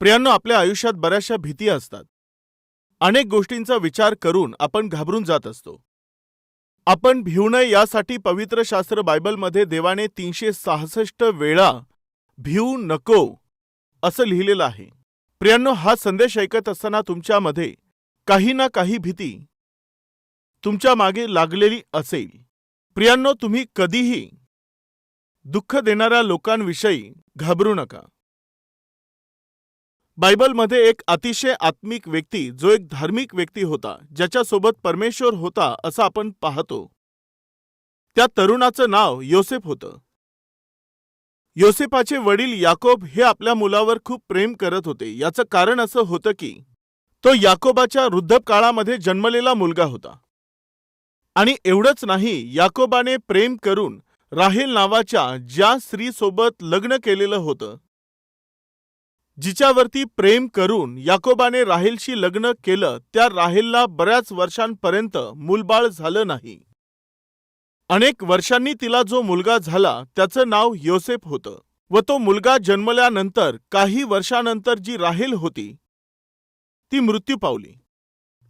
प्रियांनो आपल्या आयुष्यात बऱ्याचशा भीती असतात. अनेक गोष्टींचा विचार करून आपण घाबरून जात असतो. आपण भिवू नये यासाठी पवित्र शास्त्र बायबलमध्ये देवाने तीनशे सहासष्ट वेळा भिवू नको असं लिहिलेलं आहे. प्रियांनो हा संदेश ऐकत असताना तुमच्यामध्ये काही ना काही भीती तुमच्या मागे लागलेली असेल. प्रियांनो तुम्ही कधीही दुःख देणाऱ्या लोकांविषयी घाबरू नका. बायबलमध्ये एक अतिशय आत्मिक व्यक्ती जो एक धार्मिक व्यक्ती होता ज्याच्यासोबत परमेश्वर होता असं आपण पाहतो. त्या तरुणाचं नाव योसेफ होतं. योसेफाचे वडील याकोब हे आपल्या मुलावर खूप प्रेम करत होते. याचं कारण असं होतं की तो याकोबाच्या वृद्धकाळामध्ये जन्मलेला मुलगा होता. आणि एवढंच नाही याकोबाने प्रेम करून राहेल नावाच्या ज्या स्त्रीसोबत लग्न केलेलं होतं जिच्यावरती प्रेम करून याकोबाने राहेलशी लग्न केलं त्या राहेलला बऱ्याच वर्षांपर्यंत मूलबाळ झालं नाही. अनेक वर्षांनी तिला जो मुलगा झाला त्याचं नाव योसेफ होतं व तो मुलगा जन्मल्यानंतर काही वर्षानंतर जी राहेल होती ती मृत्यू पावली.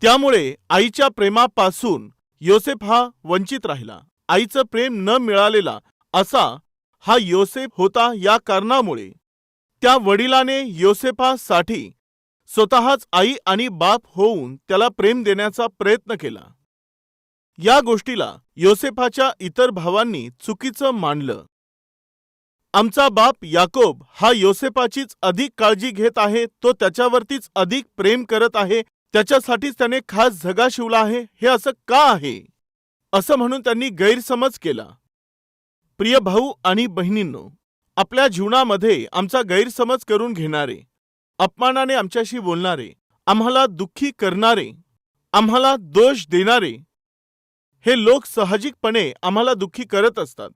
त्यामुळे आईच्या प्रेमापासून योसेफ हा वंचित राहिला. आईचं प्रेम न मिळालेला असा हा योसेफ होता या कारणामुळे त्या वडिलाने योसेफासाठी स्वतःच आई आणि बाप होऊन त्याला प्रेम देण्याचा प्रयत्न केला. या गोष्टीला योसेफाच्या इतर भावांनी चुकीचं मानलं. आमचा बाप याकोब हा योसेफाचीच अधिक काळजी घेत आहे तो त्याच्यावरतीच अधिक प्रेम करत आहे त्याच्यासाठीच त्याने खास झगा शिवला आहे हे असं का आहे? असं म्हणून त्यांनी गैरसमज केला. प्रिय भाऊ आणि बहिणींनो आपल्या जीवनामध्ये आमचा गैरसमज करून घेणारे अपमानाने आमच्याशी बोलणारे आम्हाला दुःखी करणारे आम्हाला दोष देणारे हे लोक साहजिकपणे आम्हाला दुःखी करत असतात.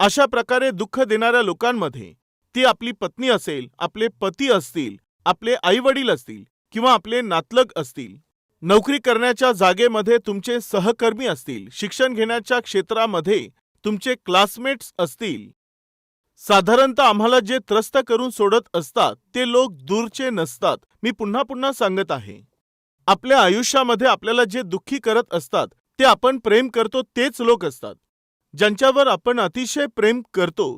अशा प्रकारे दुःख देणाऱ्या लोकांमध्ये ती आपली पत्नी असेल आपले पती असतील आपले आईवडील असतील किंवा आपले नातलग असतील. नोकरी करण्याच्या जागेमध्ये तुमचे सहकर्मी असतील शिक्षण घेण्याच्या क्षेत्रामध्ये तुमचे क्लासमेट्स असतील साधारणतः आम्हाला जे त्रस्त करून सोडत असतात ते लोक दूरचे नसतात. मी पुन्हा पुन्हा सांगत आहे. आपल्या आयुष्यामध्ये आपल्याला जे दुःखी करत असतात ते आपण प्रेम करतो तेच लोक असतात. ज्यांच्यावर आपण अतिशय प्रेम करतो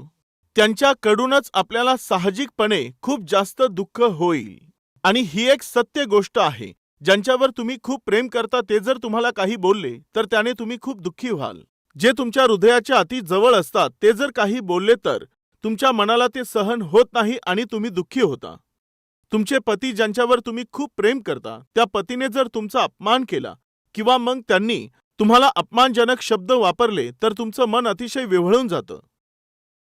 त्यांच्याकडूनच आपल्याला साहजिकपणे खूप जास्त दुःख होईल. आणि ही एक सत्य गोष्ट आहे. ज्यांच्यावर तुम्ही खूप प्रेम करता ते जर तुम्हाला काही बोलले तर त्याने तुम्ही खूप दुःखी व्हाल. जे तुमच्या हृदयाच्या अति जवळ असतात ते जर काही बोलले तर तुमच्या मनाला ते सहन होत नाही आणि तुम्ही दुःखी होता. तुमचे पती ज्यांच्यावर तुम्ही खूप प्रेम करता त्या पतीने जर तुमचा अपमान केला किंवा मग त्यांनी तुम्हाला अपमानजनक शब्द वापरले तर तुमचं मन अतिशय विव्हळून जातं.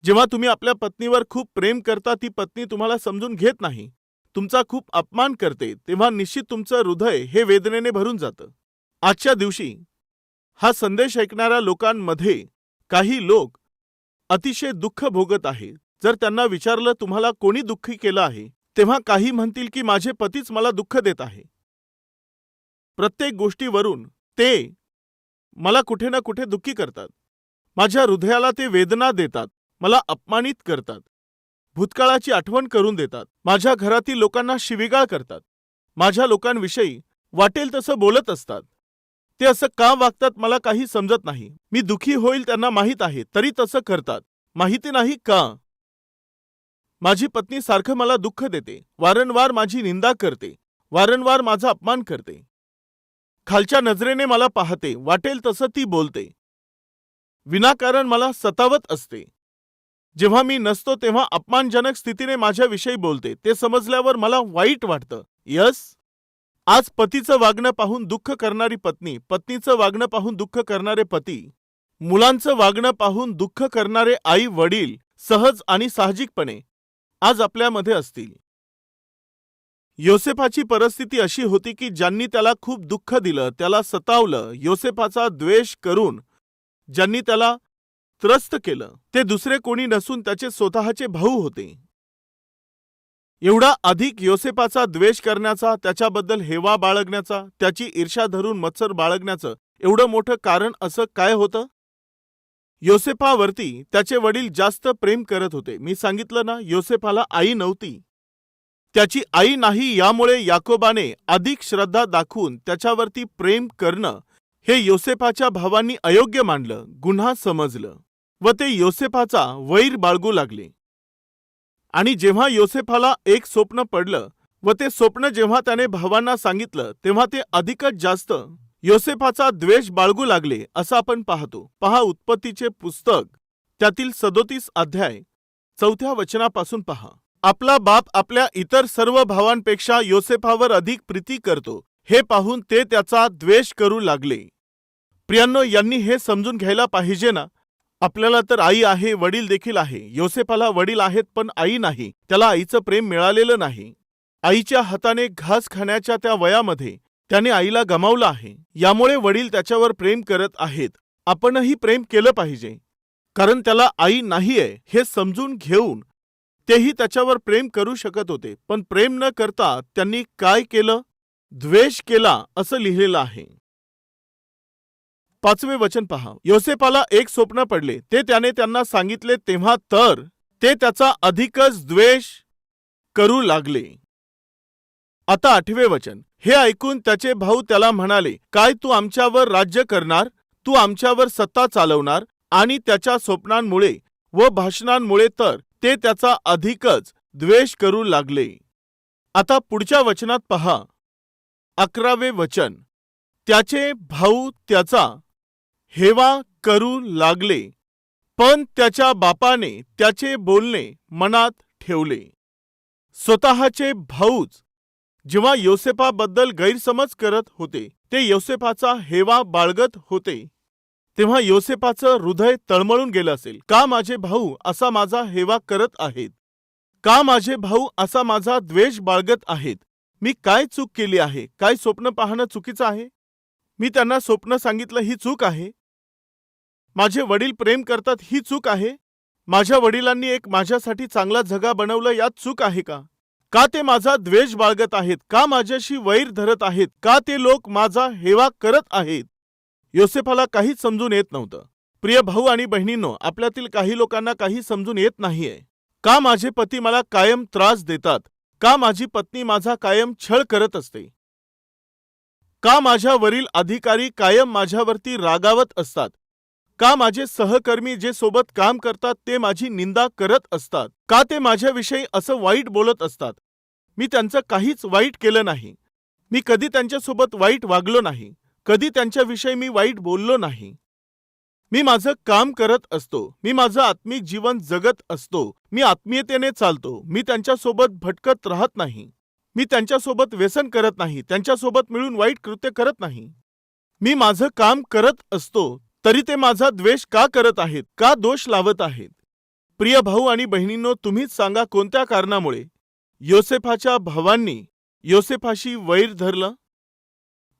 जेव्हा तुम्ही आपल्या पत्नीवर खूप प्रेम करता ती पत्नी तुम्हाला समजून घेत नाही तुमचा खूप अपमान करते तेव्हा निश्चित तुमचं हृदय हे वेदनेने भरून जातं. आजच्या दिवशी हा संदेश ऐकणाऱ्या लोकांमध्ये काही लोक अतिशय दुःख भोगत आहे. जर त्यांना विचारलं तुम्हाला कोणी दुःखी केलं आहे तेव्हा काही म्हणतील की माझे पतीच मला दुःख देत आहे. प्रत्येक गोष्टीवरून ते मला कुठे ना कुठे दुःखी करतात. माझ्या हृदयाला ते वेदना देतात मला अपमानित करतात. भूतकाळाची आठवण करून देतात माझ्या घरातील लोकांना शिविगाळ करतात. माझ्या लोकांविषयी वाटेल तसं बोलत असतात. ते असं का वागतात मला काही समजत नाही. मी दुखी होईल त्यांना माहीत आहे तरी तसं करतात. माहिती नाही का? माझी पत्नी सारखं मला दुःख देते. वारंवार माझी निंदा करते. वारंवार माझा अपमान करते. खालच्या नजरेने मला पाहते. वाटेल तसं ती बोलते. विनाकारण मला सतावत असते. जेव्हा मी नसतो तेव्हा अपमानजनक स्थितीने माझ्याविषयी बोलते. ते समजल्यावर मला वाईट वाटतं. यस? आज पतीचं वागणं पाहून दुःख करणारी पत्नी पत्नीचं वागणं पाहून दुःख करणारे पती मुलांचं वागणं पाहून दुःख करणारे आई वडील सहज आणि साहजिकपणे आज आपल्यामध्ये असतील. योसेफाची परिस्थिती अशी होती की ज्यांनी त्याला खूप दुःख दिलं त्याला सतावलं योसेफाचा द्वेष करून ज्यांनी त्याला त्रस्त केलं ते दुसरे कोणी नसून त्याचे स्वतःचे भाऊ होते. एवढा अधिक योसेफाचा द्वेष करण्याचा त्याच्याबद्दल हेवा बाळगण्याचा त्याची ईर्षा धरून मत्सर बाळगण्याचं एवढं मोठं कारण असं काय होतं? योसेफावरती त्याचे वडील जास्त प्रेम करत होते. मी सांगितलं ना योसेफाला आई नव्हती. त्याची आई नाही यामुळे याकोबाने अधिक श्रद्धा दाखवून त्याच्यावरती प्रेम करणं हे योसेफाच्या भावांनी अयोग्य मानलं गुन्हा समजलं व ते योसेफाचा वैर बाळगू लागले. आणि जेव्हा योसेफाला एक स्वप्न पडलं व ते स्वप्न जेव्हा त्याने भावांना सांगितलं तेव्हा ते अधिकच जास्त योसेफाचा द्वेष बाळगू लागले असं आपण पाहतो. पहा उत्पत्तीचे पुस्तक त्यातील सदोतीस अध्याय चौथ्या वचनापासून पहा. आपला बाप आपल्या इतर सर्व भावांपेक्षा योसेफावर अधिक प्रीती करतो हे पाहून ते त्याचा द्वेष करू लागले. प्रियांनो यांनी हे समजून घ्यायला पाहिजे ना? आपल्याला तर आई आहे वडील देखील आहे. योसेफाला वडील आहेत पण आई नाही. त्याला आईचं प्रेम मिळालेलं नाही. आईच्या हाताने घास खाण्याच्या त्या वयामध्ये त्याने आईला गमावलं आहे. यामुळे वडील त्याच्यावर प्रेम करत आहेत. आपणही प्रेम केलं पाहिजे. कारण त्याला आई नाहीये हे समजून घेऊन तेही त्याच्यावर प्रेम करू शकत होते. पण प्रेम न करता त्यांनी काय केलं? द्वेष केला असं लिहिलेलं आहे. पाचवे वचन पहा. योसेपाला एक स्वप्न पडले. ते त्याने त्यांना सांगितले तेव्हा तर ते त्याचा अधिकच द्वेष करू लागले. आता आठवे वचन. हे ऐकून त्याचे भाऊ त्याला म्हणाले काय तू आमच्यावर राज्य करणार? तू आमच्यावर सत्ता चालवणार आणि त्याच्या स्वप्नांमुळे व भाषणांमुळे तर ते त्याचा अधिकच द्वेष करू लागले. आता पुढच्या वचनात पहा. अकरावे वचन. त्याचे भाऊ त्याचा हेवा करू लागले पण त्याच्या बापाने त्याचे बोलणे मनात ठेवले. स्वतःचे भाऊच जेव्हा योसेफाबद्दल गैरसमज करत होते ते योसेफाचा हेवा बाळगत होते. तेव्हा योसेफाचं हृदय तळमळून गेलं असेल. का माझे भाऊ असा माझा हेवा करत आहेत? का माझे भाऊ असा माझा द्वेष बाळगत आहेत? मी काय चूक केली आहे? काय स्वप्न पाहणं चुकीचं आहे? मी त्यांना स्वप्न सांगितलं ही चूक आहे? माझे वडील प्रेम करतात ही चूक आहे? माझ्या वडिलांनी एक माझ्यासाठी चांगला जगा बनवलं यात चूक आहे का? का ते माझा द्वेष बाळगत आहेत? का माझ्याशी वैर धरत आहेत? का ते लोक माझा हेवा करत आहेत? योसेफाला काहीच समजून येत नव्हतं. प्रिय भाऊ आणि बहिणींनो आपल्यातील काही लोकांना काही समजून येत नाहीये. का माझे पती मला कायम त्रास देतात? का माझी पत्नी माझा कायम छळ करत असते? का माझ्यावरील अधिकारी कायम माझ्यावरती रागावत असतात? का माझे सहकर्मी जे सोबत काम करतात ते माझी निंदा करत असतात? का ते माझ्याविषयी असं वाईट बोलत असतात? मी त्यांचं काहीच वाईट केलं नाही. मी कधी त्यांच्यासोबत वाईट वागलो नाही. कधी त्यांच्याविषयी मी वाईट बोललो नाही. मी माझं काम करत असतो. मी माझं आत्मिक जीवन जगत असतो. मी आत्मीयतेने चालतो. मी त्यांच्यासोबत भटकत राहत नाही. मी त्यांच्यासोबत व्यसन करत नाही. त्यांच्यासोबत मिळून वाईट कृत्य करत नाही. मी माझं काम करत असतो. तरी ते माझा द्वेष का करत आहेत? का दोष लावत आहेत? प्रिय भाऊ आणि बहिणींनो तुम्हीच सांगा कोणत्या कारणामुळे योसेफाच्या भावांनी योसेफाशी वैर धरलं?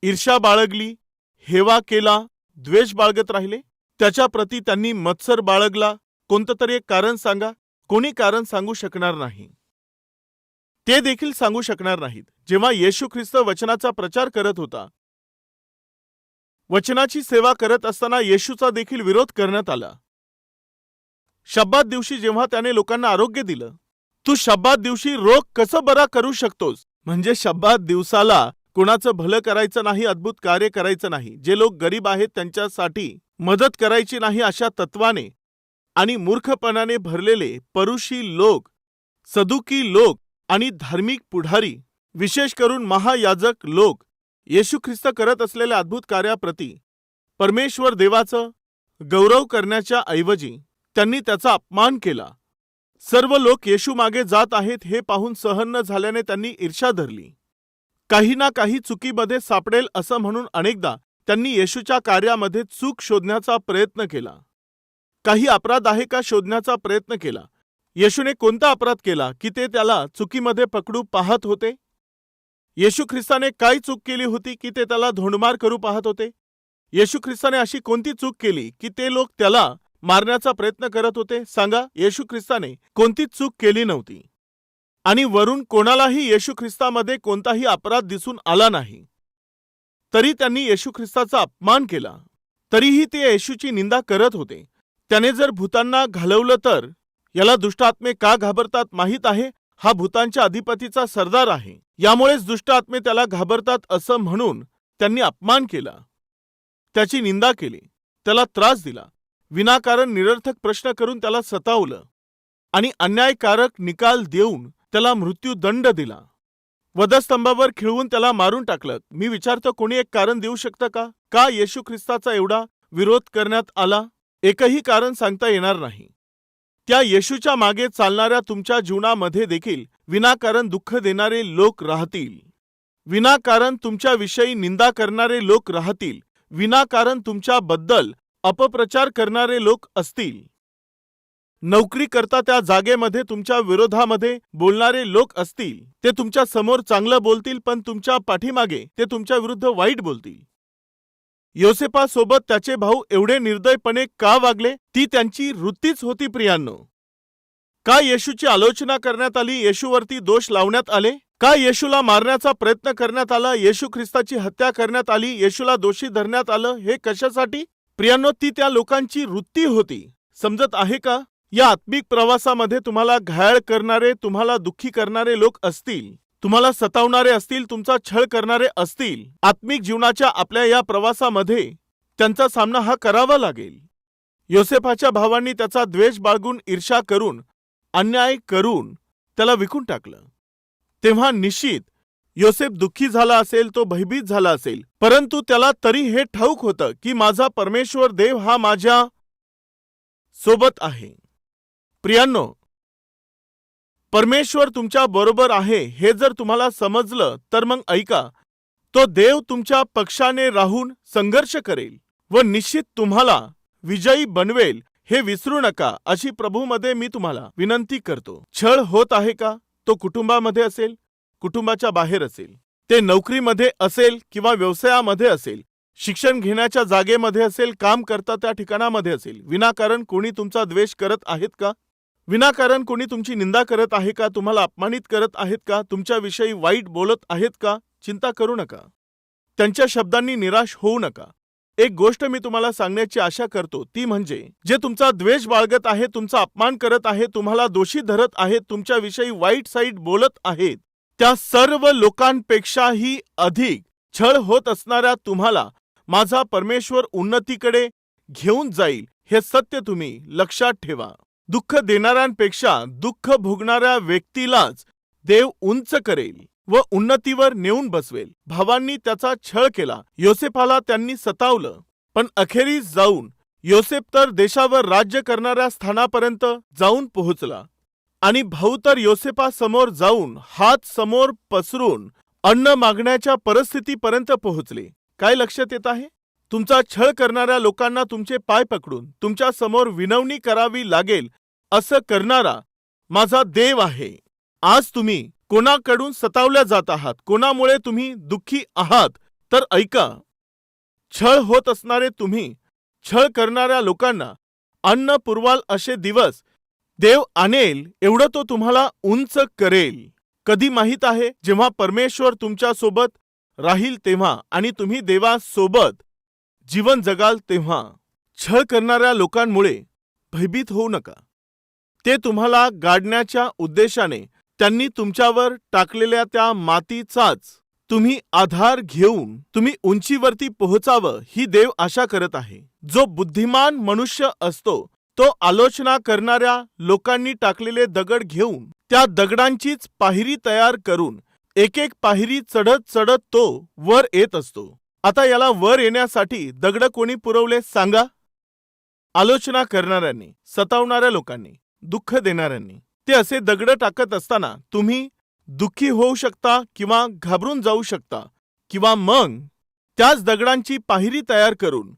ईर्षा बाळगली हेवा केला द्वेष बाळगत राहिले? त्याच्या प्रती त्यांनी मत्सर बाळगला. कोणतं तरी एक कारण सांगा. कोणी कारण सांगू शकणार नाही. ते देखील सांगू शकणार नाहीत. जेव्हा येशू ख्रिस्त वचनाचा प्रचार करत होता वचनाची सेवा करत असताना येशूचा देखील विरोध करण्यात आला. शब्दात दिवशी जेव्हा त्याने लोकांना आरोग्य दिलं तू शब्दात दिवशी रोग कसं बरा करू शकतोस? म्हणजे शब्दात दिवसाला कुणाचं भलं करायचं नाही अद्भुत कार्य करायचं नाही जे लोक गरीब आहेत त्यांच्यासाठी मदत करायची नाही अशा तत्वाने आणि मूर्खपणाने भरलेले परुषी लोक सदुकी लोक आणि धार्मिक पुढारी विशेष करून महायाजक लोक येशू ख्रिस्त करत असलेल्या अद्भुत कार्याप्रती परमेश्वर देवाचं गौरव करण्याच्या ऐवजी त्यांनी त्याचा अपमान केला. सर्व लोक येशू मागे जात आहेत हे पाहून सहन न झाल्याने त्यांनी ईर्षा धरली. काही ना काही चुकीमध्ये सापडेल असं म्हणून अनेकदा त्यांनी येशूच्या कार्यामध्ये चूक शोधण्याचा प्रयत्न केला. काही अपराध आहे का शोधण्याचा प्रयत्न केला? येशूने कोणता अपराध केला की ते त्याला चुकीमध्ये पकडू पाहत होते? येशू ख्रिस्ताने काय चूक केली होती की ते त्याला धोंडमार करू पाहत होते? येशू ख्रिस्ताने अशी कोणती चूक केली की ते लोक त्याला मारण्याचा प्रयत्न करत होते? सांगा येशू ख्रिस्ताने कोणतीच चूक केली नव्हती? आणि वरून कोणालाही येशू ख्रिस्तामध्ये कोणताही अपराध दिसून आला नाही. तरी त्यांनी येशू ख्रिस्ताचा अपमान केला. तरीही ते येशूची निंदा करत होते. त्याने जर भूतांना घालवलं तर याला दुष्टात्मे का घाबरतात माहीत आहे? हा भूतांच्या अधिपतीचा सरदार आहे. यामुळेच दुष्ट आत्मे त्याला घाबरतात असं म्हणून त्यांनी अपमान केला. त्याची निंदा केली. त्याला त्रास दिला. विनाकारण निरर्थक प्रश्न करून त्याला सतावलं. आणि अन्यायकारक निकाल देऊन त्याला मृत्यूदंड दिला. वधस्तंभावर खिळवून त्याला मारून टाकलं. मी विचारतो कोणी एक कारण देऊ शकतं का? का येशू ख्रिस्ताचा एवढा विरोध करण्यात आला? एकही कारण सांगता येणार नाही. त्या येशूच्या मागे चालणाऱ्या तुमच्या जीवनामध्ये देखील विनाकारण दुःख देणारे लोक राहतील. विनाकारण तुमच्याविषयी निंदा करणारे लोक राहतील. विनाकारण तुमच्याबद्दल अपप्रचार करणारे लोक असतील. नोकरी करता त्या जागेमध्ये तुमच्या विरोधामध्ये बोलणारे लोक असतील. ते तुमच्यासमोर चांगलं बोलतील पण तुमच्या पाठीमागे ते तुमच्या विरुद्ध वाईट बोलतील. योसेपासोबत त्याचे भाऊ एवढे निर्दयपणे का वागले? ती त्यांची वृत्तीच होती प्रियांनो. का येशूची आलोचना करण्यात आली? येशूवरती दोष लावण्यात आले? का येशूला मारण्याचा प्रयत्न करण्यात आला? येशू ख्रिस्ताची हत्या करण्यात आली? येशूला दोषी धरण्यात आलं? हे कशासाठी? प्रियांनो ती त्या लोकांची वृत्ती होती. समजत आहे का? या आत्मिक प्रवासामध्ये तुम्हाला घायल करणारे तुम्हाला दुःखी करणारे लोक असतील. तुम्हाला सतावणारे असतील तुमचा छळ करणारे असतील आत्मिक जीवनाच्या आपल्या या प्रवासामध्ये त्यांचा सामना हा करावा लागेल. योसेफाच्या भावांनी त्याचा द्वेष बाळगून ईर्षा करून अन्याय करून त्याला विकून टाकलं. तेव्हा निश्चित योसेफ दुःखी झाला असेल तो भयभीत झाला असेल. परंतु त्याला तरी हे ठाऊक होतं की माझा परमेश्वर देव हा माझ्या सोबत आहे. प्रियांनो परमेश्वर तुमच्या बरोबर आहे हे जर तुम्हाला समजलं तर मग ऐका. तो देव तुमच्या पक्षाने राहून संघर्ष करेल व निश्चित तुम्हाला विजयी बनवेल हे विसरू नका अशी प्रभूमध्ये मी तुम्हाला विनंती करतो. छळ होत आहे का? तो कुटुंबामध्ये असेल कुटुंबाच्या बाहेर असेल ते नोकरीमध्ये असेल किंवा व्यवसायामध्ये असेल शिक्षण घेण्याच्या जागेमध्ये असेल काम करता त्या ठिकाणामध्ये असेल विनाकारण कोणी तुमचा द्वेष करत आहेत का? विनाकारण कोणी तुमची निंदा करत आहे का? तुम्हाला अपमानित करत आहेत का? तुमच्याविषयी वाईट बोलत आहेत का? चिंता करू नका. त्यांच्या शब्दांनी निराश होऊ नका. एक गोष्ट मी तुम्हाला सांगण्याची आशा करतो ती म्हणजे जे तुमचा द्वेष बाळगत आहे तुमचा अपमान करत आहे तुम्हाला दोषी धरत आहेत तुमच्याविषयी वाईट साईट बोलत आहेत त्या सर्व लोकांपेक्षाही अधिक छळ होत असणाऱ्या तुम्हाला माझा परमेश्वर उन्नतीकडे घेऊन जाईल हे सत्य तुम्ही लक्षात ठेवा. दुःख देणाऱ्यांपेक्षा दुःख भोगणाऱ्या व्यक्तीलाच देव उंच करेल व उन्नतीवर नेऊन बसवेल. भावांनी त्याचा छळ केला. योसेफाला त्यांनी सतावलं. पण अखेरीस जाऊन योसेफ तर देशावर राज्य करणाऱ्या स्थानापर्यंत जाऊन पोहोचला. आणि भाऊ तर योसेफासमोर जाऊन हात समोर पसरून अन्न मागण्याच्या परिस्थितीपर्यंत पोहोचले. काय लक्षात येत आहे? तुमचा छळ करणाऱ्या लोकांना तुमचे पाय पकडून तुमच्यासमोर विनवणी करावी लागेल असं करणारा माझा देव आहे. आज तुम्ही कोणाकडून सतावल्या जात आहात? कोणामुळे तुम्ही दुःखी आहात? तर ऐका. छळ होत असणारे तुम्ही छळ करणाऱ्या लोकांना अन्न पुरवाल असे दिवस देव आणेल एवढं तो तुम्हाला उंच करेल. कधी माहीत आहे? जेव्हा परमेश्वर तुमच्यासोबत राहील तेव्हा आणि तुम्ही देवासोबत जीवन जगाल तेव्हा. छळ करणाऱ्या लोकांमुळे भयभीत होऊ नका. ते तुम्हाला गाडण्याच्या उद्देशाने त्यांनी तुमच्यावर टाकलेल्या त्या मातीचाच तुम्ही आधार घेऊन तुम्ही उंचीवरती पोहोचावं ही देव आशा करत आहे. जो बुद्धिमान मनुष्य असतो तो आलोचना करणाऱ्या लोकांनी टाकलेले दगड घेऊन त्या दगडांचीच पायरी तयार करून एक एक पायरी चढत चढत तो वर येत असतो. आता याला वर येण्यासाठी दगड कोणी पुरवले सांगा? आलोचना करणाऱ्यांनी सतावणाऱ्या लोकांनी. दुःख देणाऱ्यांनी. ते असे दगड टाकत असताना तुम्ही दुःखी होऊ शकता किंवा घाबरून जाऊ शकता किंवा मग त्याच दगडांची पायरी तयार करून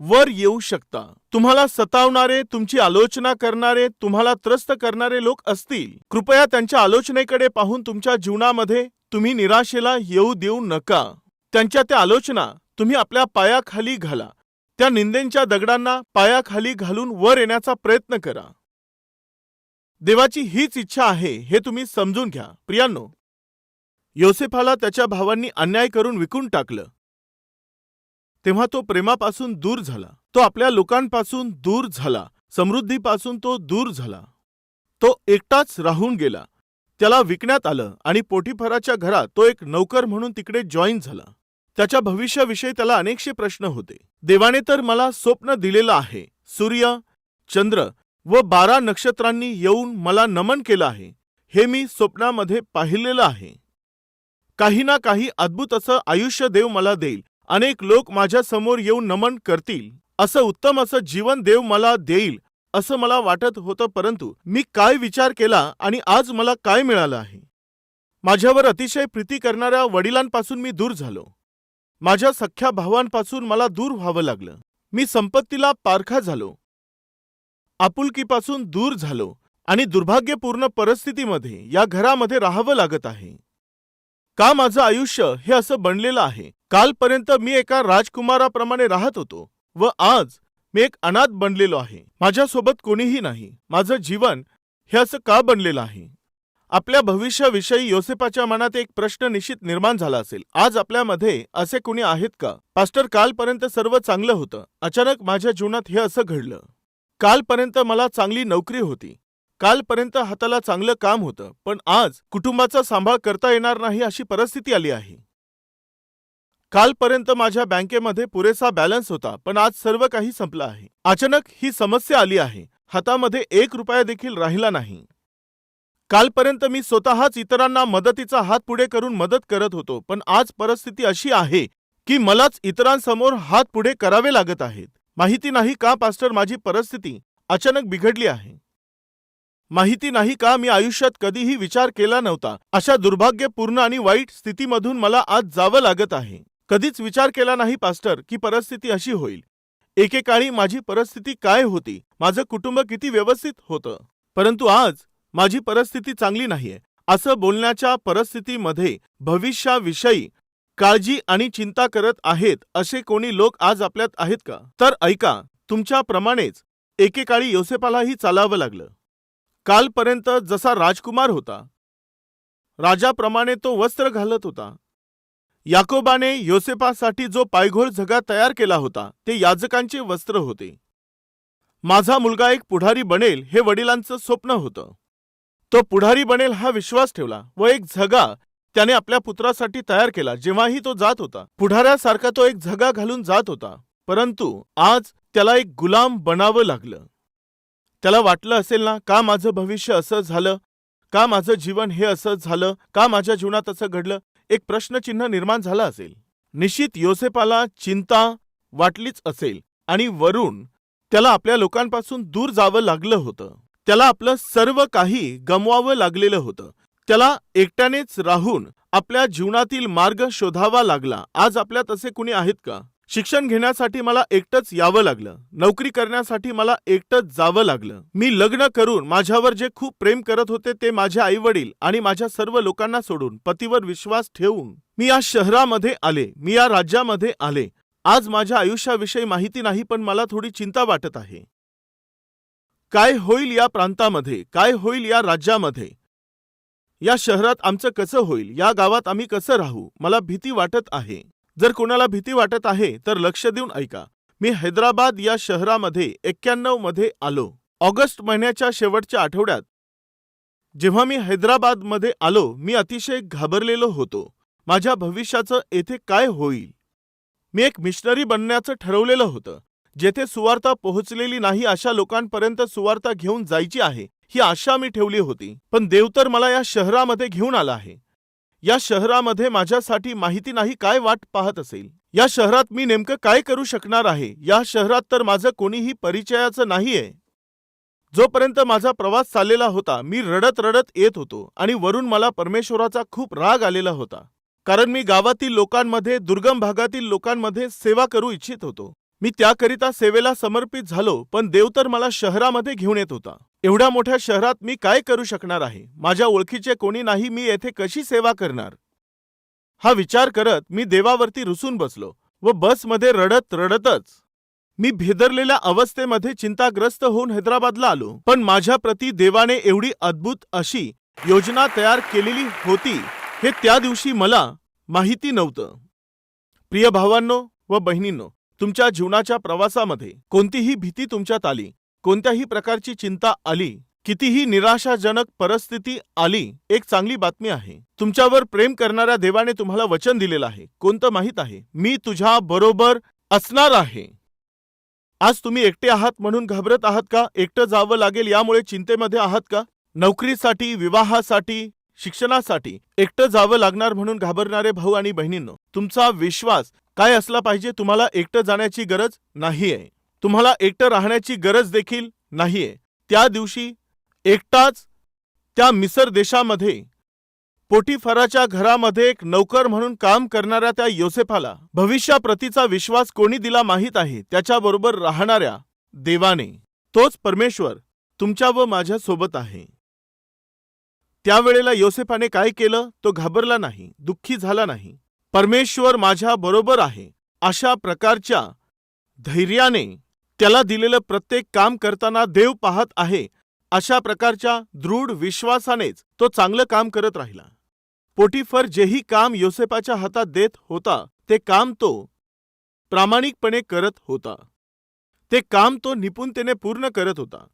वर येऊ शकता. तुम्हाला सतावणारे तुमची आलोचना करणारे तुम्हाला त्रस्त करणारे लोक असतील. कृपया त्यांच्या आलोचनेकडे पाहून तुमच्या जीवनामध्ये तुम्ही निराशेला येऊ देऊ नका. त्यांच्या त्या आलोचना तुम्ही आपल्या पायाखाली घाला. त्या निंदेंच्या दगडांना पायाखाली घालून वर येण्याचा प्रयत्न करा. देवाची हीच इच्छा आहे हे तुम्ही समजून घ्या. प्रियांनो योसेफाला त्याच्या भावांनी अन्याय करून विकून टाकलं. तेव्हा तो प्रेमापासून दूर झाला. तो आपल्या लोकांपासून दूर झाला. समृद्धीपासून तो दूर झाला. तो एकटाच राहून गेला. त्याला विकण्यात आलं आणि पोटीफराच्या घरात तो एक नौकर म्हणून तिकडे जॉईन झाला. त्याच्या भविष्याविषयी त्याला अनेकशे प्रश्न होते. देवाने तर मला स्वप्न दिलेलं आहे. सूर्य चंद्र व बारा नक्षत्रांनी येऊन मला नमन केलं आहे. हे मी स्वप्नामध्ये पाहिलेलं आहे. काही ना काही अद्भुत असं आयुष्य देव मला देईल. अनेक लोक माझ्यासमोर येऊन नमन करतील. असं उत्तम असं जीवन देव मला देईल असं मला वाटत होतं परंतु मी काय विचार केला आणि आज मला काय मिळालं आहे? माझ्यावर अतिशय प्रीती करणाऱ्या वडिलांपासून मी दूर झालो. माझ्या सख्ख्या भावांपासून मला दूर व्हावं लागलं. मी संपत्तीला पारखा झालो. आपुलकीपासून दूर झालो आणि दुर्भाग्यपूर्ण परिस्थितीमध्ये या घरामध्ये राहावं लागत आहे. का माझं आयुष्य हे असं बनलेलं आहे? कालपर्यंत मी एका राजकुमाराप्रमाणे राहत होतो व आज मी एक अनाथ बनलेलो आहे. माझ्यासोबत कोणीही नाही. माझं जीवन हे असं का बनलेलं आहे? आपल्या भविष्याविषयी योसेपाच्या मनात एक प्रश्न निश्चित निर्माण झाला असेल. आज आपल्यामध्ये असे कोणी आहेत का? पास्टर कालपर्यंत सर्व चांगलं होतं. अचानक माझ्या जीवनात हे असं घडलं. कालपर्यंत मला चांगली नोकरी होती. कालपर्यंत हाताला चांगलं काम होतं पण आज कुटुंबाचा सांभाळ करता येणार नाही अशी परिस्थिती आली आहे. कालपर्यंत माझ्या बँकेमध्ये पुरेसा बॅलन्स होता पण आज सर्व काही संपलं आहे. अचानक ही समस्या आली आहे. हातामध्ये एक रुपया देखील राहिला नाही. कालपर्यंत मी स्वतःच इतरांना मदतीचा हात पुढे करून मदत करत होतो पण आज परिस्थिती अशी आहे की मलाच इतरांसमोर हात पुढे करावे लागत आहेत. माहिती नाही का पास्टर माझी परिस्थिती अचानक बिघडली आहे. माहिती नाही का मी आयुष्यात कधीही विचार केला नव्हता. अशा दुर्भाग्यपूर्ण आणि वाईट स्थितीमधून मला आज जावं लागत आहे. कधीच विचार केला नाही पास्टर की परिस्थिती अशी होईल. एकेकाळी माझी परिस्थिती काय होती? माझं कुटुंब किती व्यवस्थित होतं? परंतु आज माझी परिस्थिती चांगली नाहीये. असं बोलण्याच्या परिस्थितीमध्ये भविष्याविषयी काळजी आणि चिंता करत आहेत असे कोणी लोक आज आपल्यात आहेत का? तर ऐका तुमच्याप्रमाणेच एकेकाळी योसेपालाही चालावं लागलं. कालपर्यंत जसा राजकुमार होता राजाप्रमाणे तो वस्त्र घालत होता. याकोबाने योसेपासाठी जो पायघोळ झगा तयार केला होता ते याजकांचे वस्त्र होते. माझा मुलगा एक पुढारी बनेल हे वडिलांचं स्वप्न होतं. तो पुढारी बनेल हा विश्वास ठेवला व एक झगा त्याने आपल्या पुत्रासाठी तयार केला जेव्हाही तो जात होता. पुढाऱ्यासारखा तो एक झगा घालून जात होता. परंतु आज त्याला एक गुलाम बनावं लागलं. त्याला वाटलं असेल ना का माझं भविष्य असं झालं? का माझं जीवन हे असं झालं? का माझ्या जीवनात असं घडलं? एक प्रश्नचिन्ह निर्माण झालं असेल. निश्चित योसेपाला चिंता वाटलीच असेल आणि वरून त्याला आपल्या लोकांपासून दूर जावं लागलं होतं. त्याला आपलं सर्व काही गमवावं लागलेलं होतं. त्याला एकट्यानेच राहून आपल्या जीवनातील मार्ग शोधावा लागला. आज आपल्या तसे कुणी आहेत का? शिक्षण घेण्यासाठी मला एकटंच यावं लागलं. नोकरी करण्यासाठी मला एकटंच जावं लागलं. मी लग्न करून माझ्यावर जे खूप प्रेम करत होते ते माझे आई वडील आणि माझ्या सर्व लोकांना सोडून पतीवर विश्वास ठेवून मी या शहरामध्ये आले. मी या राज्यामध्ये आले. आज माझ्या आयुष्याविषयी माहिती नाही पण मला थोडी चिंता वाटत आहे. काय होईल या प्रांतामध्ये? काय होईल या राज्यामध्ये? या शहरात आमचं कसं होईल? या गावात आम्ही कसं राहू? मला भीती वाटत आहे. जर कोणाला भीती वाटत आहे तर लक्ष देऊन ऐका. मी हैदराबाद या शहरामध्ये एक्क्याण्णवमध्ये आलो. ऑगस्ट महिन्याच्या शेवटच्या आठवड्यात जेव्हा मी हैदराबादमध्ये आलो मी अतिशय घाबरलेलो होतो. माझ्या भविष्याचं येथे काय होईल? मी एक मिशनरी बनण्याचं ठरवलेलं होतं. जेथे सुवार्ता पोहोचलेली नाही अशा लोकांपर्यंत सुवार्ता घेऊन जायची आहे. ही आशा मी ठेवली होती. पण देव तर मला या शहरामध्ये घेऊन आला आहे. या शहरामध्ये माझ्यासाठी माहिती नाही काय वाट पाहत असेल. या शहरात मी नेमकं काय करू शकणार आहे? या शहरात तर माझं कोणीही परिचयाचं नाहीये. जोपर्यंत माझा प्रवास चाललेला होता मी रडत रडत येत होतो आणि वरून मला परमेश्वराचा खूप राग आलेला होता. कारण मी गावातील लोकांमध्ये दुर्गम भागातील लोकांमध्ये सेवा करू इच्छित होतो. मी त्याकरिता सेवेला समर्पित झालो पण देव तर मला शहरामध्ये घेऊन येत होता. एवढ्या मोठ्या शहरात मी काय करू शकणार आहे? माझ्या ओळखीचे कोणी नाही मी येथे कशी सेवा करणार? हा विचार करत मी देवावरती रुसून बसलो व बसमध्ये रडत रडतच. मी भेदरलेल्या अवस्थेमध्ये चिंताग्रस्त होऊन हैदराबादला आलो पण माझ्या प्रती देवाने एवढी अद्भुत अशी योजना तयार केलेली होती हे त्या दिवशी मला माहिती नव्हतं. प्रिय भावांनो व बहिणींनो तुमच्या जीवनाच्या प्रवासामध्ये कोणतीही भीती तुमच्यात आली कोणत्याही प्रकारची चिंता आली कितीही निराशाजनक परिस्थिती आली एक चांगली बातमी आहे. तुमच्यावर प्रेम करणाऱ्या देवाने तुम्हाला वचन दिलेलं आहे. कोणतं माहीत आहे? मी तुझ्या बरोबर असणार आहे. आज तुम्ही एकटे आहात म्हणून घाबरत आहात का? एकटं जावं लागेल यामुळे चिंतेमध्ये आहात का? नोकरीसाठी विवाहासाठी शिक्षणासाठी एकटं जावं लागणार म्हणून घाबरणारे भाऊ आणि बहिणींनो तुमचा विश्वास काय असला पाहिजे तुम्हाला एकटं जाण्याची गरज नाहीये. तुम्हाला एकटं राहण्याची गरज देखील नाहीये. त्या दिवशी एकटाच त्या मिसर देशामध्ये पोटीफराच्या घरामध्ये एक नौकर म्हणून काम करणाऱ्या त्या योसेफाला भविष्याप्रतीचा विश्वास कोणी दिला माहीत आहे? त्याच्याबरोबर राहणाऱ्या देवाने. तोच परमेश्वर तुमच्या व माझ्या सोबत आहे. त्यावेळेला योसेफाने काय केलं? तो घाबरला नाही दुःखी झाला नाही. परमेश्वर माझ्या बरोबर आहे. अशा प्रकारच्या धैर्याने त्याला दिलेलं प्रत्येक काम करताना देव पाहत आहे अशा प्रकारच्या दृढ विश्वासानेच तो चांगलं काम करत राहिला. पोटीफर जेही काम योसेपाच्या हातात देत होता ते काम तो प्रामाणिकपणे करत होता. ते काम तो निपुणतेने पूर्ण करत होता.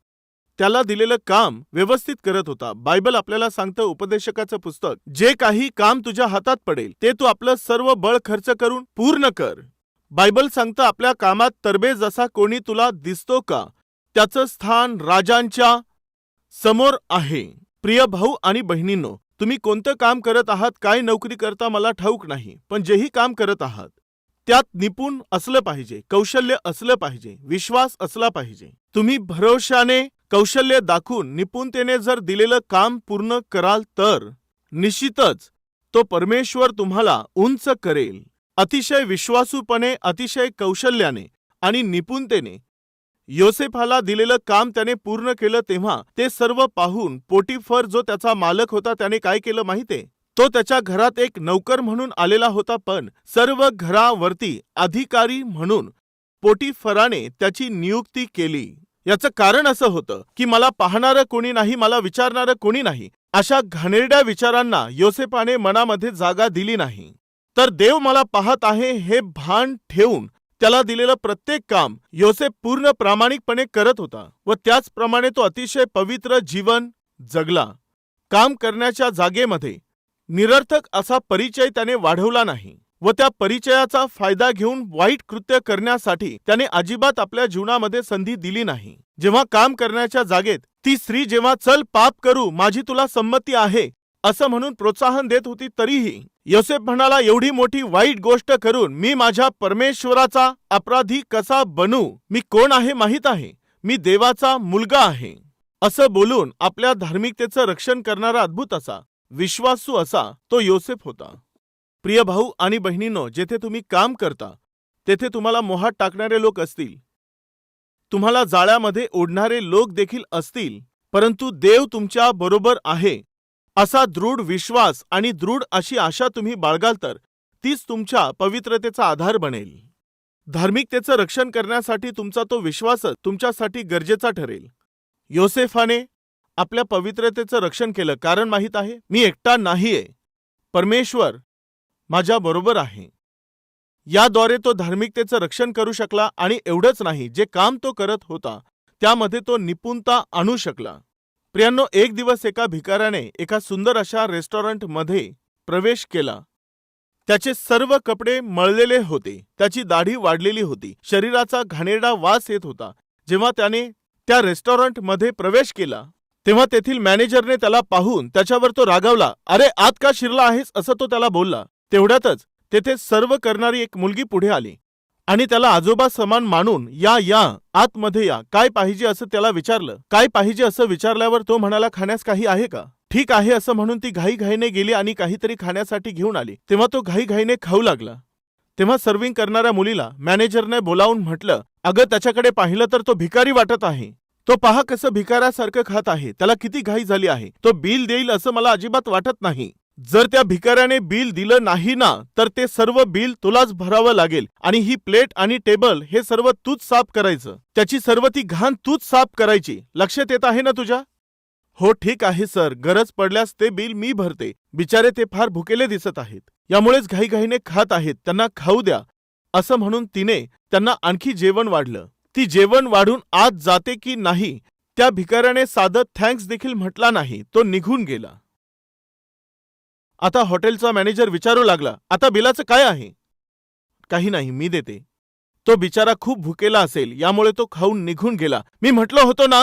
त्याला दिलेलं काम व्यवस्थित करत होता. बायबल आपल्याला सांगतं उपदेशकाचं पुस्तक जे काही काम तुझ्या हातात पडेल ते तू आपलं सर्व बळ खर्च करून पूर्ण कर. बायबल सांगतं आपल्या कामात तरबेज असा कोणी तुला दिसतो का त्याचं स्थान राजांच्या समोर आहे. प्रिय भाऊ आणि बहिणींनो तुम्ही कोणतं काम करत आहात काय नोकरी करता मला ठाऊक नाही पण जेही काम करत आहात त्यात निपुण असलं पाहिजे कौशल्य असलं पाहिजे विश्वास असला पाहिजे. तुम्ही भरोशाने कौशल्य दाखवून निपुणतेने जर दिलेलं काम पूर्ण कराल तर निश्चितच तो परमेश्वर तुम्हाला उंच करेल. अतिशय विश्वासूपणे अतिशय कौशल्याने आणि निपुणतेने योसेफाला दिलेलं काम त्याने पूर्ण केलं तेव्हा ते सर्व पाहून पोटीफर जो त्याचा मालक होता त्याने काय केलं माहिती? तो त्याच्या घरात एक नौकर म्हणून आलेला होता पण सर्व घरावरती अधिकारी म्हणून पोटीफराने त्याची नियुक्ती केली. याचं कारण असं होतं की मला पाहणारं कोणी नाही मला विचारणारं कोणी नाही. अशा घाणेरड्या विचारांना योसेफाने मनामध्ये जागा दिली नाही. तर देव मला पाहत आहे हे भान ठेवून त्याला दिलेलं प्रत्येक काम योसेफ पूर्ण प्रामाणिकपणे करत होता व त्याचप्रमाणे तो अतिशय पवित्र जीवन जगला. काम करण्याच्या जागेमध्ये निरर्थक असा परिचय त्याने वाढवला नाही व त्या परिचयाचा फायदा घेऊन वाईट कृत्य करण्यासाठी त्याने अजिबात आपल्या जीवनामध्ये संधी दिली नाही. जेव्हा काम करण्याच्या जागेत ती स्त्री जेव्हा चल पाप करू माझी तुला संमती आहे असं म्हणून प्रोत्साहन देत होती तरीही योसेफ म्हणाला एवढी मोठी वाईट गोष्ट करून मी माझ्या परमेश्वराचा अपराधी कसा बनू? मी कोण आहे माहीत आहे? मी देवाचा मुलगा आहे. असं बोलून आपल्या धार्मिकतेचं रक्षण करणारा अद्भुत असा विश्वासू असा तो योसेफ होता. प्रिय भाऊ आणि बहिणींनो जेथे तुम्ही काम करता तेथे तुम्हाला मोहात टाकणारे लोक असतील. तुम्हाला जाळ्यामध्ये ओढणारे लोक देखील असतील परंतु देव तुमच्या बरोबर आहे. असा दृढ विश्वास आणि दृढ अशी आशा तुम्ही बाळगाल तर तीच तुमच्या पवित्रतेचा आधार बनेल. धार्मिकतेचं रक्षण करण्यासाठी तुमचा तो विश्वासच तुमच्यासाठी गरजेचा ठरेल. योसेफाने आपल्या पवित्रतेचं रक्षण केलं कारण माहीत आहे मी एकटा नाहीये. परमेश्वर माझ्या बरोबर आहे. याद्वारे तो धार्मिकतेचं रक्षण करू शकला आणि एवढंच नाही जे काम तो करत होता त्यामध्ये तो निपुणता आणू शकला. प्रियांनो एक दिवस एका भिकाऱ्याने एका सुंदर अशा रेस्टॉरंटमध्ये प्रवेश केला. त्याचे सर्व कपडे मळलेले होते. त्याची दाढी वाढलेली होती. शरीराचा घाणेरडा वास येत होता. जेव्हा त्याने त्या रेस्टॉरंटमध्ये प्रवेश केला तेव्हा तेथील मॅनेजरने त्याला पाहून त्याच्यावर तो रागावला अरे आत का शिरला आहेस? असं तो त्याला बोलला. तेवढ्यातच तेथे सर्व करणारी एक मुलगी पुढे आली. आणि त्याला आजोबा समान मानून या या आतमध्ये या. काय पाहिजे असं त्याला विचारलं. काय पाहिजे असं विचारल्यावर तो म्हणाला खाण्यास काही आहे का? ठीक आहे असं म्हणून ती घाईघाईने गेली आणि काहीतरी खाण्यासाठी घेऊन आली. तेव्हा तो घाईघाईने खाऊ लागला. तेव्हा सर्व्हिंग करणाऱ्या मुलीला मॅनेजरने बोलावून म्हटलं अगं त्याच्याकडे पाहिलं तर तो भिकारी वाटत आहे. तो पहा कसं भिकाऱ्यासारखं खात आहे. त्याला किती घाई झाली आहे. तो बिल देईल असं मला अजिबात वाटत नाही. जर त्या भिकाऱ्याने बिल दिलं नाही ना तर ते सर्व बिल तुलाच भरावं लागेल आणि ही प्लेट आणि टेबल हे सर्व तूच साफ करायचं. त्याची सर्व ती घाण तूच साफ करायची. लक्षात येत आहे ना तुझ्या? हो ठीक आहे सर. गरज पडल्यास ते बिल मी भरते. बिचारे ते फार भुकेले दिसत आहेत. यामुळेच घाईघाईने खात आहेत. त्यांना खाऊ द्या. असं म्हणून तिने त्यांना आणखी जेवण वाढलं. ती जेवण वाढून आत जाते की नाही त्या भिकाऱ्याने साधं थँक्स देखील म्हटला नाही. तो निघून गेला. आता हॉटेलचा मॅनेजर विचारू लागला आता बिलाचं काय आहे? काही नाही मी देते. तो बिचारा खूप भुकेला असेल यामुळे तो खाऊन निघून गेला. मी म्हटलं होतो ना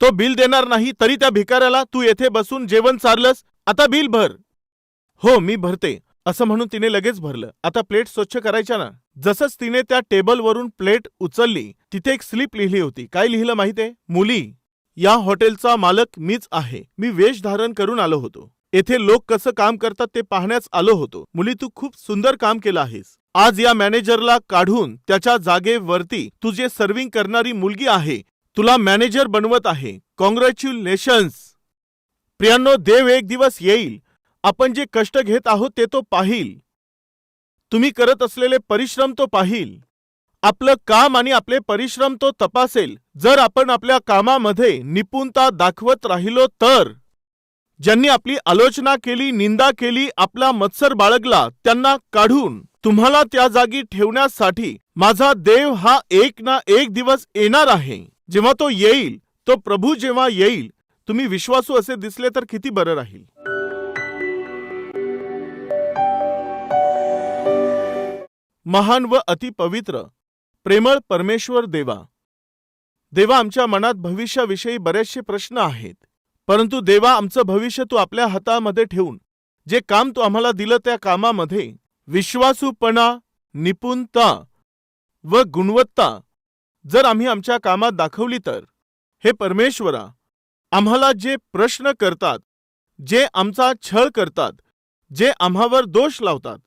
तो बिल देणार नाही तरी त्या भिकाऱ्याला तू येथे बसून जेवण चारलंस आता बिल भर. हो मी भरते असं म्हणून तिने लगेच भरलं. आता प्लेट स्वच्छ करायच्या ना. जसंच तिने त्या टेबलवरून प्लेट उचलली तिथे एक स्लिप लिहिली होती. काय लिहिलं माहितीये? मुली या हॉटेलचा मालक मीच आहे. मी वेश धारण करून आलो होतो. येथे लोक कसं काम करतात ते पाहण्यास आलो होतो. मुली तू खूप सुंदर काम केलं आहेस. आज या मॅनेजरला काढून त्याच्या जागेवरती तू जे सर्व्हिंग करणारी मुलगी आहे. तुला मॅनेजर बनवत आहे. कॉंग्रॅच्युलेशन्स प्रियांनो देव एक दिवस येईल. आपण जे कष्ट घेत आहोत ते तो पाहिल. तुम्ही करत असलेले परिश्रम तो पाहिल. आपलं काम आणि आपले परिश्रम तो तपासेल. जर आपण आपल्या कामामध्ये निपुणता दाखवत राहिलो तर. ज्यांनी आपली आलोचना केली निंदा केली आपला मत्सर बाळगला त्यांना काढून तुम्हाला त्या जागी ठेवण्यासाठी माझा देव हा एक ना एक दिवस येणार आहे. जेव्हा तो येईल तो प्रभू जेव्हा येईल तुम्ही विश्वासू असे दिसले तर किती बरं राहील. महान व अतिपवित्र प्रेमळ परमेश्वर देवा देवा आमच्या मनात भविष्याविषयी बरेचसे प्रश्न आहेत. परंतु देवा आमचं भविष्य तू आपल्या हातामध्ये ठेवून जे काम तू आम्हाला दिलं त्या कामामध्ये विश्वासूपणा निपुणता व गुणवत्ता जर आम्ही आमच्या कामात दाखवली तर हे परमेश्वरा आम्हाला जे प्रश्न करतात जे आमचा छळ करतात जे आम्हावर दोष लावतात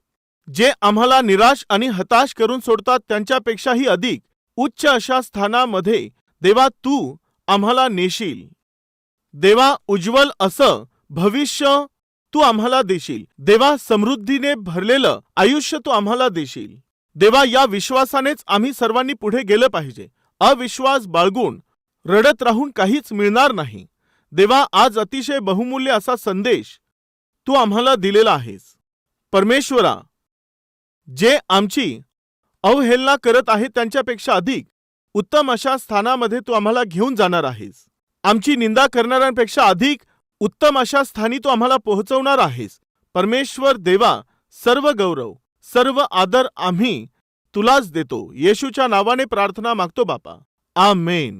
जे आम्हाला निराश आणि हताश करून सोडतात त्यांच्यापेक्षाही अधिक उच्च अशा स्थानामध्ये देवा तू आम्हाला नेशील. देवा उज्ज्वल असं भविष्य तू आम्हाला देशील. देवा समृद्धीने भरलेलं आयुष्य तू आम्हाला देशील. देवा या विश्वासानेच आम्ही सर्वांनी पुढे गेलं पाहिजे. अविश्वास बाळगून रडत राहून काहीच मिळणार नाही. देवा आज अतिशय बहुमूल्य असा संदेश तू आम्हाला दिलेला आहेस. परमेश्वरा जे आमची अवहेलना करत आहेत त्यांच्यापेक्षा अधिक उत्तम अशा स्थानामध्ये तू आम्हाला घेऊन जाणार आहेस. आमची निंदा करणाऱ्यांपेक्षा अधिक उत्तम अशा स्थानी तू आम्हाला पोहोचवणार आहेस. परमेश्वर देवा सर्व गौरव सर्व आदर आम्ही तुलाच देतो. येशूच्या नावाने प्रार्थना मागतो बापा. आमेन.